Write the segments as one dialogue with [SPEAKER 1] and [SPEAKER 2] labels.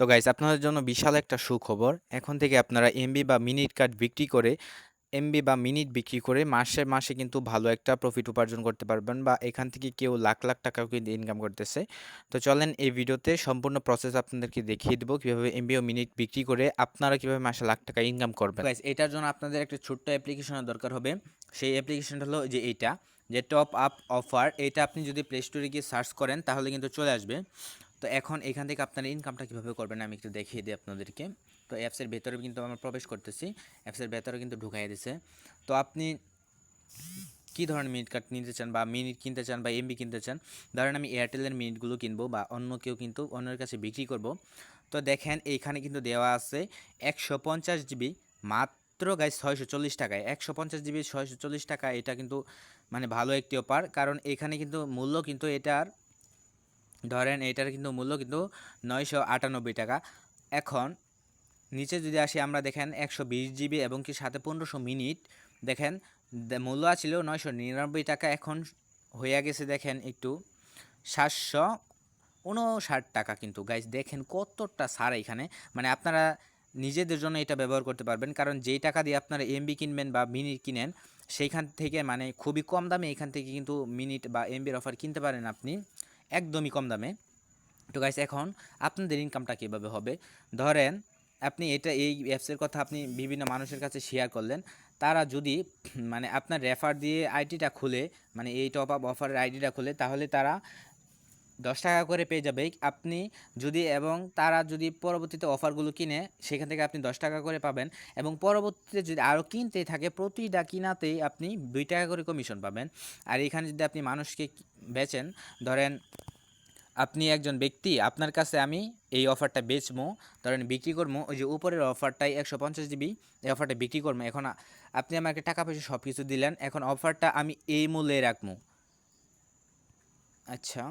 [SPEAKER 1] তো গাইস আপনাদের জন্য বিশাল একটা সুখবর। এখন থেকে আপনারা এমবি বা মিনিট কার্ড বিক্রি করে এমবি বা মিনিট বিক্রি করে মাসে, মাসে কিন্তু ভালো একটা প্রফিট উপার্জন করতে পারবেন বা এখান থেকে কেউ লাখ, লাখ টাকাও কিন্তু ইনকাম করতেছে। তো চলেন এই ভিডিওতে সম্পূর্ণ প্রসেস আপনাদেরকে দেখিয়ে দিব কীভাবে এমবি ও মিনিট বিক্রি করে আপনারা কীভাবে মাসে লাখ টাকা ইনকাম করবেন। এটার জন্য আপনাদের একটা ছোট্ট অ্যাপ্লিকেশনের দরকার হবে। সেই অ্যাপ্লিকেশনটা হলো যে এইটা যে টপ আপ অফার এটা আপনি যদি প্লে স্টোরে গিয়ে সার্চ করেন তাহলে কিন্তু চলে আসবে। তো এখন এখান থেকে আপনারা ইনকামটা কীভাবে করবেন আমি একটু দেখিয়ে দিই আপনাদেরকে। তো অ্যাপসের ভেতরে কিন্তু আমরা প্রবেশ করতেছি। অ্যাপসের ভেতরে কিন্তু ঢুকাই দিছে। তো আপনি কী ধরনের মিনিট কার্ড নিতে চান বা মিনিট কিনতে চান বা এমবি কিনতে চান? ধরেন আমি এয়ারটেলের মিনিটগুলো কিনবো বা অন্য কেউ কিন্তু অন্যের কাছে বিক্রি করব। তো দেখেন এইখানে কিন্তু দেওয়া আছে একশো পঞ্চাশ জিবি মাত্র গাইজ ছয়শো চল্লিশ টাকায়। একশো পঞ্চাশ জিবি ছয়শো চল্লিশ টাকা, এটা কিন্তু মানে ভালো একটি অপার কারণ এখানে কিন্তু মূল্য কিন্তু এটার ধরেন এটার কিন্তু মূল্য কিন্তু নয়শো আটানব্বই টাকা। এখন নিচে যদি আসি আমরা দেখেন একশো বিশ জিবি এবং কি সাথে পনেরোশো মিনিট, দেখেন মূল্য ছিল নয়শো নিরানব্বই টাকা। এখন হয়ে গেছে দেখেন একটু সাতশো উনষাট টাকা কিন্তু। গাইজ দেখেন কতটা সার এখানে। মানে আপনারা নিজেদের জন্য এটা ব্যবহার করতে পারবেন, কারণ যেই টাকা দিয়ে আপনারা এমবি কিনবেন বা মিনিট কিনেন, সেইখান থেকে মানে খুবই কম দামে এখান থেকে কিন্তু মিনিট বা এমবির অফার কিনতে পারেন আপনি। একদমই কম দামে। তো গাইস এখন আপনাদের ইনকামটা কীভাবে হবে? ধরেন, আপনি এটা এই অ্যাপসের কথা আপনি বিভিন্ন মানুষের কাছে শেয়ার করলেন। তারা যদি মানে আপনার রেফার দিয়ে আইডিটা খুলে মানে এই টপ আপ অফারের আইডিটা খুলে, তাহলে তারা দশ টাকা করে পেয়ে যাবে। আপনি যদি, এবং তারা যদি পরবর্তীতে অফারগুলো কিনে, সেখান থেকে আপনি দশ টাকা করে পাবেন। এবং পরবর্তীতে যদি আরও কিনতে থাকে, প্রতিটা কিনাতেই আপনি দুই টাকা করে কমিশন পাবেন। আর এখানে যদি আপনি মানুষকে বেচেন, ধরেন আপনি একজন ব্যক্তি, আপনার কাছে আমি এই অফারটা বেচবো, ধরেন বিক্রি করব, ওই যে উপরের অফারটাই একশো পঞ্চাশ জিবি, এই অফারটা বিক্রি করব। এখন আপনি আমাকে টাকা পয়সা সব কিছু দিলেন, এখন অফারটা আমি এই মূল্যে রাখব। আচ্ছা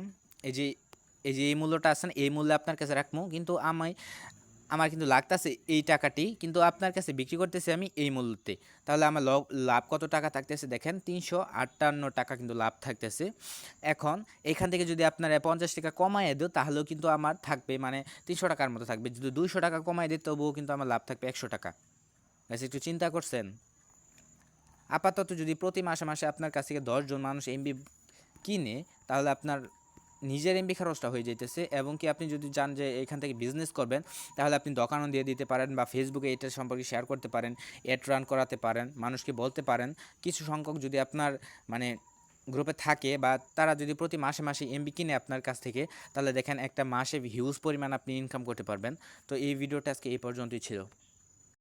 [SPEAKER 1] এই যে এই যে এই মূল্যটা আছেন এই মূল্যে আপনার কাছে রাখব, কিন্তু আমি আমার কিন্তু লাগতেছে এই টাকাটি, কিন্তু আপনার কাছে বিক্রি করতেছি আমি এই মূল্যতে। তাহলে আমার লাভ কত টাকা থাকতেছে দেখেন? তিনশো আটান্ন টাকা কিন্তু লাভ থাকতেছে। এখন এখান থেকে যদি আপনারা পঞ্চাশ টাকা কমাইয়ে দেও, তাহলেও কিন্তু আমার থাকবে মানে তিনশো টাকার মতো থাকবে। যদি দুইশো টাকা কমাই দিই তবুও কিন্তু আমার লাভ থাকবে একশো টাকা। একটু চিন্তা করছেন? আপাতত যদি প্রতি মাসে মাসে আপনার কাছ থেকে দশজন মানুষ এমবি কিনে, তাহলে আপনার নিজের এমবি খরচটা হয়ে যেতেছে এবং কি আপনি যদি চান যে এখান থেকে বিজনেস করবেন, তাহলে আপনি দোকানও দিয়ে দিতে পারেন বা ফেসবুকে এটা সম্পর্কে শেয়ার করতে পারেন অ্যাড রান করাতে পারেন, মানুষকে বলতে পারেন। কিছু সংখ্যক যদি আপনার মানে গ্রুপে থাকে বা তারা যদি প্রতি মাসে মাসে এমবি কিনে আপনার কাছ থেকে, তাহলে দেখেন একটা মাসে হিউজ পরিমাণ আপনি ইনকাম করতে পারবেন। তো এই ভিডিওটা আজকে এই পর্যন্তই ছিল।